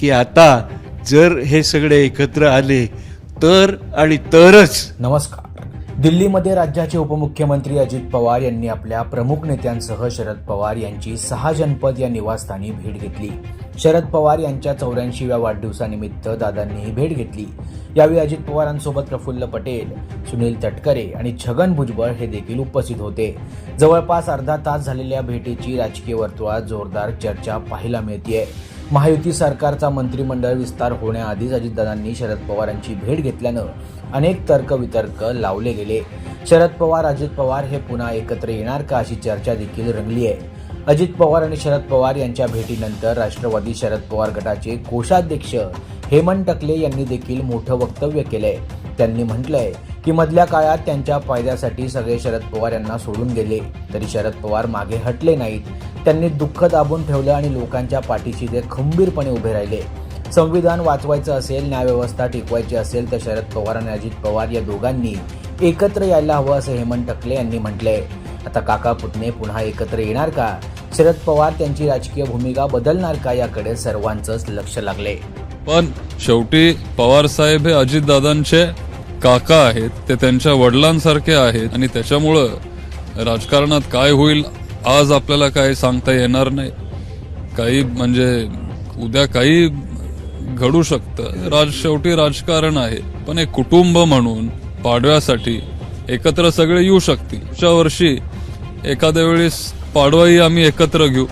की आता जर हे सगळे एकत्र आले तर आणि तरच. नमस्कार. दिल्लीमध्ये राज्याचे उपमुख्यमंत्री अजित पवार यांनी आपल्या प्रमुख नेत्यांसह शरद पवार यांची सहा जनपद या निवासस्थानी भेट घेतली. शरद पवार यांच्या चौऱ्याऐंशीव्या वाढदिवसानिमित्त दादांनी ही भेट घेतली. यावेळी अजित पवारांसोबत प्रफुल्ल पटेल सुनील तटकरे आणि छगन भुजबळ हे देखील उपस्थित होते. जवळपास अर्धा तास झालेल्या भेटीची राजकीय वर्तुळात जोरदार चर्चा पाहायला मिळतीये. महायुती सरकारचा मंत्रिमंडळ विस्तार होण्याआधीच अजितदादांनी शरद पवारांची भेट घेतल्यानं अनेक तर्कवितर्क लावले गेले. शरद पवार अजित पवार हे पुन्हा एकत्र येणार का अशी चर्चा देखील रंगली आहे अजित पवार आणि शरद पवार यांच्या भेटीनंतर राष्ट्रवादी शरद पवार गटाचे कोषाध्यक्ष हेमंत टकले यांनी देखील मोठं वक्तव्य केलंय. त्यांनी म्हटलंय की मधल्या काळात त्यांच्या फायद्यासाठी सगळे शरद पवार यांना सोडून गेले. तरी शरद पवार मागे हटले नाहीत. त्यांनी दुःख दाबून ठेवलं आणि लोकांच्या पाठीशी ते खंबीरपणे उभे राहिले. संविधान वाचवायचं असेल न्यायव्यवस्था टिकवायची असेल तर शरद पवार आणि अजित पवार या दोघांनी एकत्र यायला हवं असं हेमंत टकले यांनी म्हटलंय. आता काका पुतणे पुन्हा एकत्र येणार का? शरद पवार त्यांची राजकीय भूमिका बदलणार का? याकडे सर्वांचंच लक्ष लागले पण शेवटी पवार साहेब हे अजितदादांचे काका आहेत ते त्यांच्या वडिलांसारखे आहेत आणि त्याच्यामुळं राजकारणात काय होईल आज आपल्याला काय सांगता येणार नाही. काही म्हणजे उद्या काही घडू शकतं. राज शेवटी राजकारण आहे. पण एक कुटुंब म्हणून पाडव्यासाठी एकत्र सगळे येऊ शकतील. पुढच्या वर्षी एखाद्या वेळेस पाडवाही आम्ही एकत्र घेऊ.